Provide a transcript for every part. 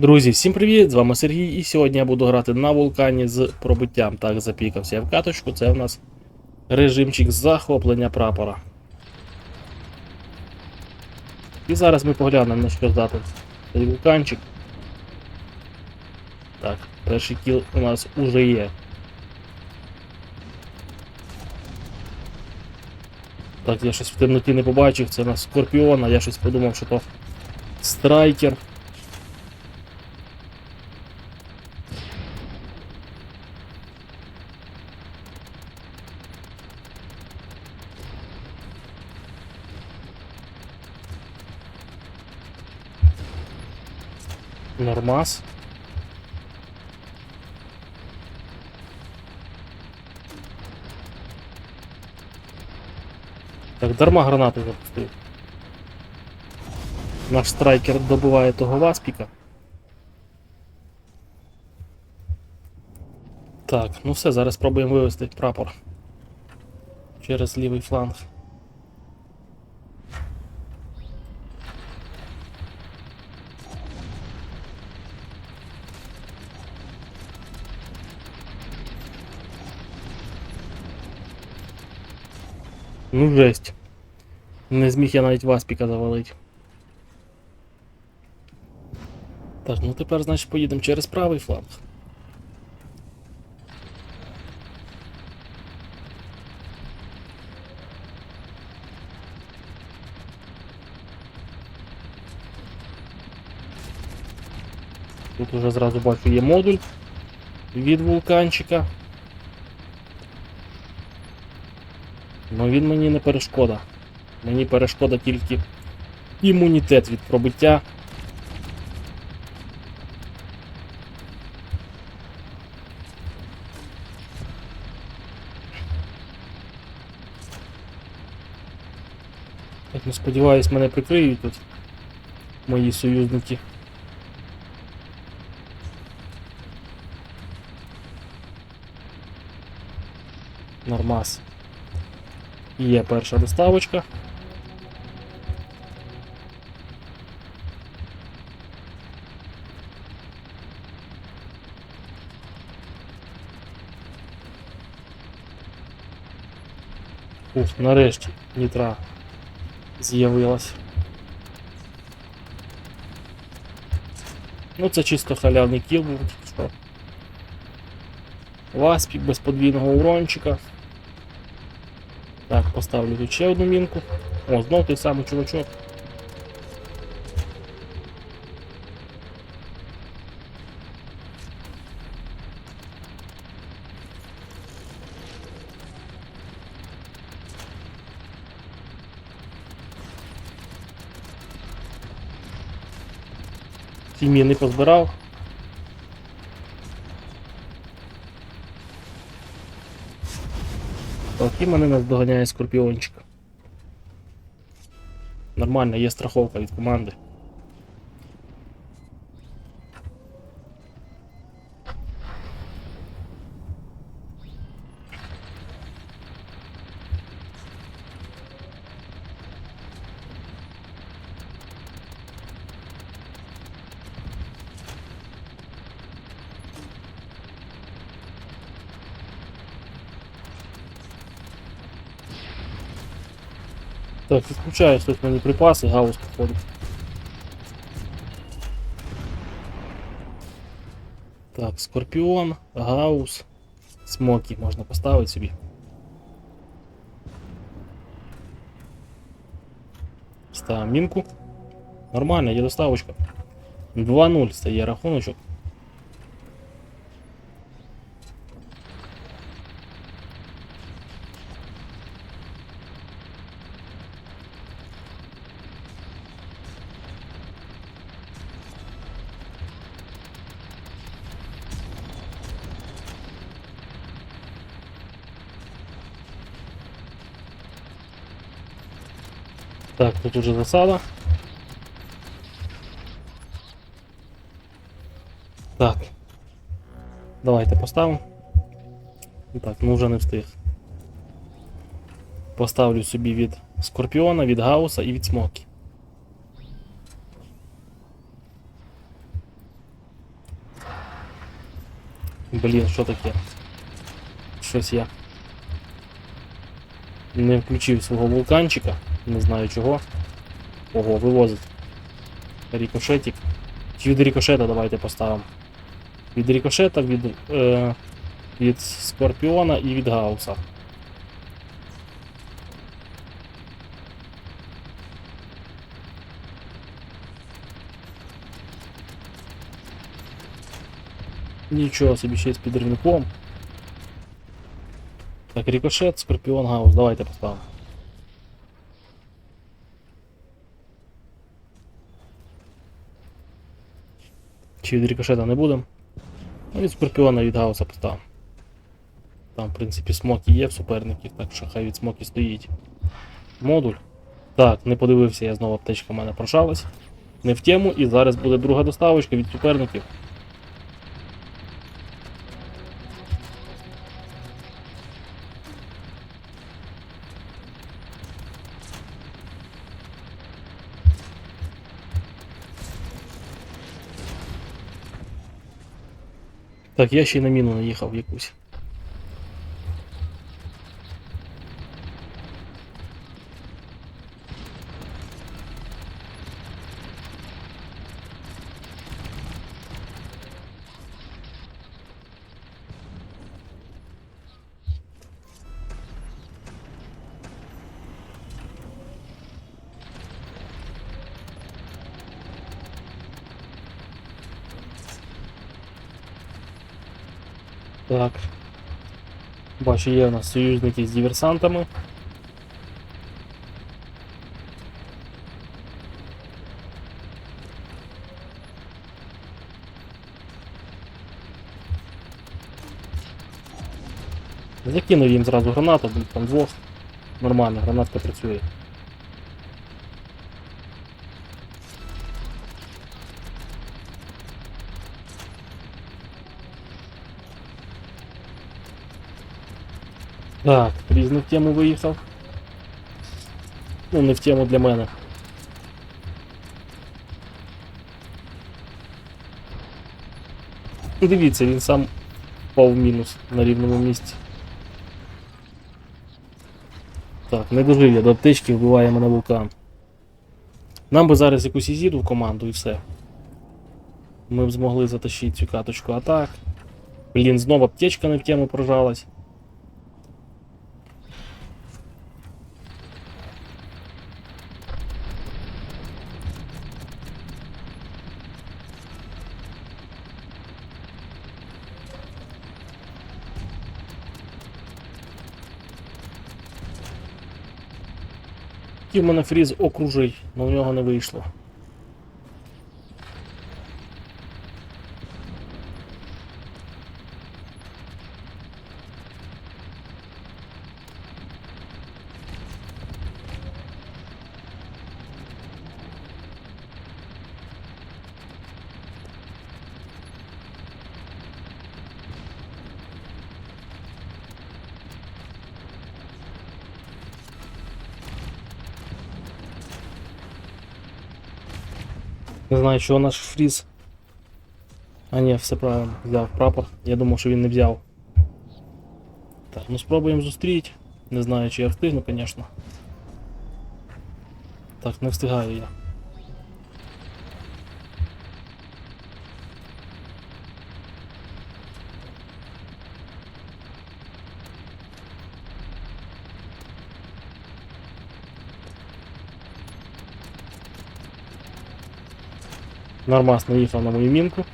Друзі, всім привіт! З вами Сергій, і сьогодні я буду грати на вулкані з пробиттям. Так, запікався я в каточку. Це в нас режимчик захоплення прапора. І зараз ми поглянемо, на що здати цей вулканчик. Так, перший кіл у нас уже є. Так, я щось в темноті не побачив, це у нас Скорпіон, а я щось подумав, що то страйкер. Нормас. Так, дарма гранату запустив. Наш страйкер добиває того васпіка. Так, ну все, зараз спробуємо вивести прапор через лівий фланг. Ну жесть. Не зміг я навіть васпіка завалити. Так, ну тепер, значить, поїдемо через правий фланг. Тут уже зразу бачу є модуль від вулканчика. Ну він мені не перешкода. Мені перешкода тільки імунітет від пробиття. Так, ну сподіваюсь, мене прикриють тут мої союзники. Нормас. Є перша доставочка. Ух, нарешті нітра з'явилась. Ну це чисто халявний кіл був тільки що. Васпік без подвійного урончика. Так, поставлю тут ще одну мінку. О, знов той самий чувачок. Ці міни позбирав. І мене наздоганяє скорпіончик. Нормально, є страховка від команди. Так, відключаю тут мені припаси, гаус походу. Так, скорпіон, гаус, смокі можна поставити собі. Ставимо мінку. Нормально, є доставочка. 2-0 стає рахуночок. Так, тут уже засада. Так. Давайте поставимо. Так, ну вже не встиг. Поставлю собі від Скорпіона, від Гауса і від Смокі. Блін, що таке? Щось я. Не включив свого вулканчика, не знаю чого. Ого, вивозить. Рікошетик. Чи від рікошета давайте поставимо. Від рікошета, від, е, від Скорпіона і від Гауса. Нічого собі ще з підривником. Так, рикошет, Скорпіон, Гаус, давайте поставимо. Чи від рикошета не будемо? Ну, від Скорпіона від Гауса поставимо. Там, в принципі, смоки є в суперників, так що хай від смоки стоїть. Модуль. Так, не подивився, я знову аптечка в мене прошалась. Не в тему, і зараз буде друга доставочка від суперників. Так, я ще й на міну наїхав якусь. Так. Бачу, є у нас союзники з диверсантами. Закинув їм зразу гранату, там двох. Нормально, гранатка працює. Так, різно в тему виїхав. Ну, не в тему для мене. Дивіться, він сам впав в мінус на рівному місці. Так, не дожив я до аптечки, вбиває мене вулкан. Нам би зараз якусь ізіду в команду і все. Ми б змогли затащити цю каточку атак. Блін, знову аптечка не в тему прожалась. Хотів мене фріз окружить, але в нього не вийшло. Не знаю, чого наш фріз. А ні, все правильно, взяв прапор. Я думав, що він не взяв. Так, ну спробуємо зустріти. Не знаю, чи я встигну, звісно. Так, не встигаю я. Нормас наїхав на мою мінку.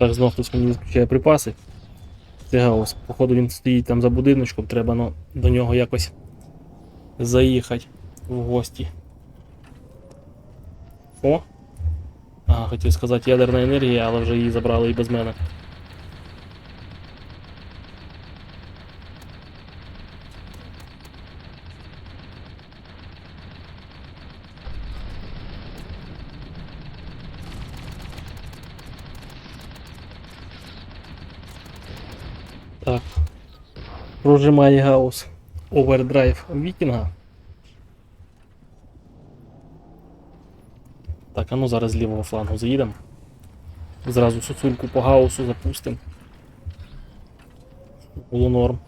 Так, знов хтось мені відключає припаси. Це гаус. Походу він стоїть там за будиночком, треба ну, до нього якось заїхати в гості. О! А, хотів сказати ядерна енергія, але вже її забрали і без мене. Прожимає гаус. Овердрайв Вікінга. Так, а ну зараз з лівого флангу заїдемо. Зразу суцульку по гаусу запустимо. Було норм.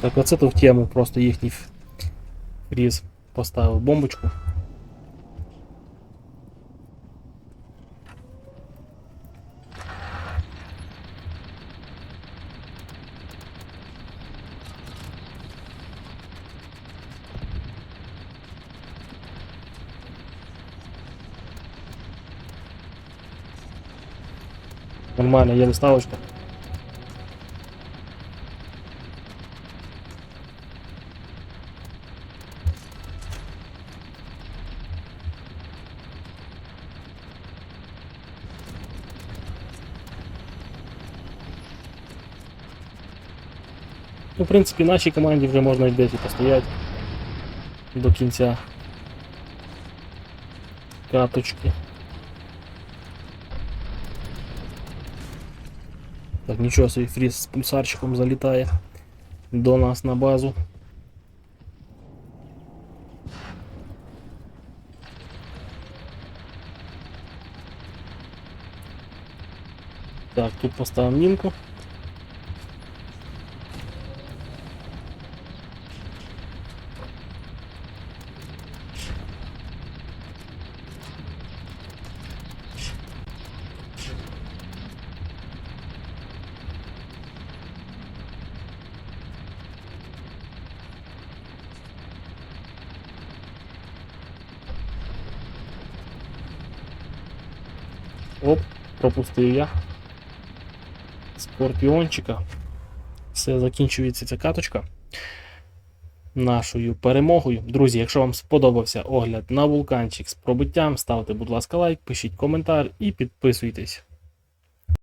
Так, оце то в тему просто їхній ф- фріз поставив бомбочку. Нормально, є доставочка. Ну, в принципі, нашій команді вже можна і десь і постояти до кінця каточки. Так, нічого собі фріз з пульсарчиком залітає до нас на базу. Так, тут поставимо мінку. Оп, пропустив я. Скорпіончика. Все, закінчується ця каточка. Нашою перемогою. Друзі, якщо вам сподобався огляд на вулканчик з пробиттям, ставте, будь ласка, лайк, пишіть коментар і підписуйтесь.